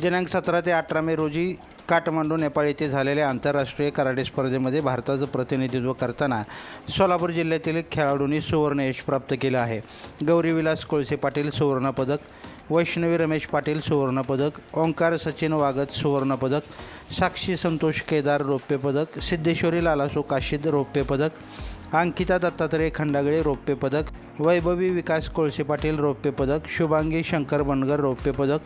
दिनांक सतरा ते अठरा मे रोजी काठमांडू नेपाळ येथे झालेल्या आंतरराष्ट्रीय कराटे स्पर्धेमध्ये भारताचं प्रतिनिधित्व करताना सोलापूर जिल्ह्यातील खेळाडूंनी सुवर्ण यश प्राप्त केलं आहे. गौरी विलास कोळसे पाटील सुवर्णपदक वैष्णवी रमेश पाटील सुवर्णपदक ओंकार सचिन वागत सुवर्णपदक साक्षी संतोष केदार रौप्य पदक सिद्धेश्वरी लालासो काशीद रौप्य पदक अंकिता दत्तात्रय खंडागळे रौप्य पदक वैभवी विकास कोळसे पाटील रौप्य पदक शुभांगी शंकर बनगर रौप्य पदक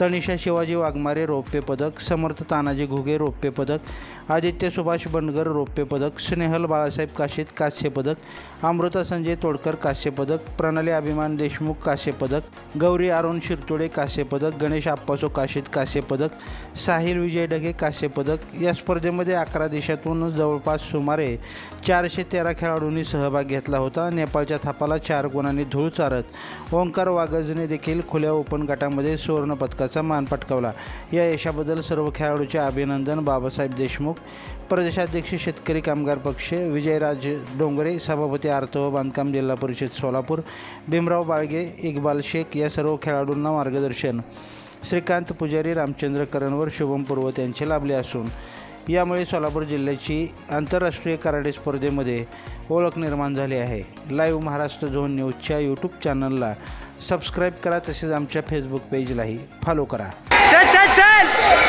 तनिषा शिवाजी वाघमारे रौप्य पदक समर्थ तानाजी घुगे रौप्य पदक आदित्य सुभाष बनगर रौप्य पदक स्नेहल बाळासाहेब काशीत कांस्य पदक अमृता संजय तोडकर कांस्य पदक प्रणाली अभिमान देशमुख कांस्य पदक गौरी अरुण शिरतोडे कांस्य पदक गणेश आप्पासो काशीत कांस्य पदक साहिल विजय ढगे कांस्य पदक या स्पर्धेमध्ये अकरा देशातून जवळपास सुमारे चारशे तेरा खेळाडूंनी सहभाग घेतला होता. नेपाळच्या थापाला चार गुणांनी धूळ चारत. ओंकार वागजने देखील खुल्या ओपन गटामध्ये सुवर्ण पदकाचा मान पटकावला. या यशाबद्दल सर्व खेळाडूचे अभिनंदन. बाबासाहेब देशमुख प्रदेशाध्यक्ष शेतकरी कामगार पक्ष विजयराज डोंगरे सभापती अर्थ व बांधकाम जिल्हा परिषद सोलापूर भीमराव बाळगे इक्बाल शेख या सर्व खेळाडूंना मार्गदर्शन. श्रीकांत पुजारी रामचंद्र करणवर शुभम पूर्वत यांचे लाभले असून यामुळे सोलापूर जिल्ह्याची आंतरराष्ट्रीय कराटे स्पर्धेमध्ये ओळख निर्माण झाली आहे. लाईव्ह महाराष्ट्र झोन न्यूजच्या यूट्यूब चॅनलला सबस्क्राईब करा तसेच आमच्या फेसबुक पेजलाही फॉलो करा. चल चल चल!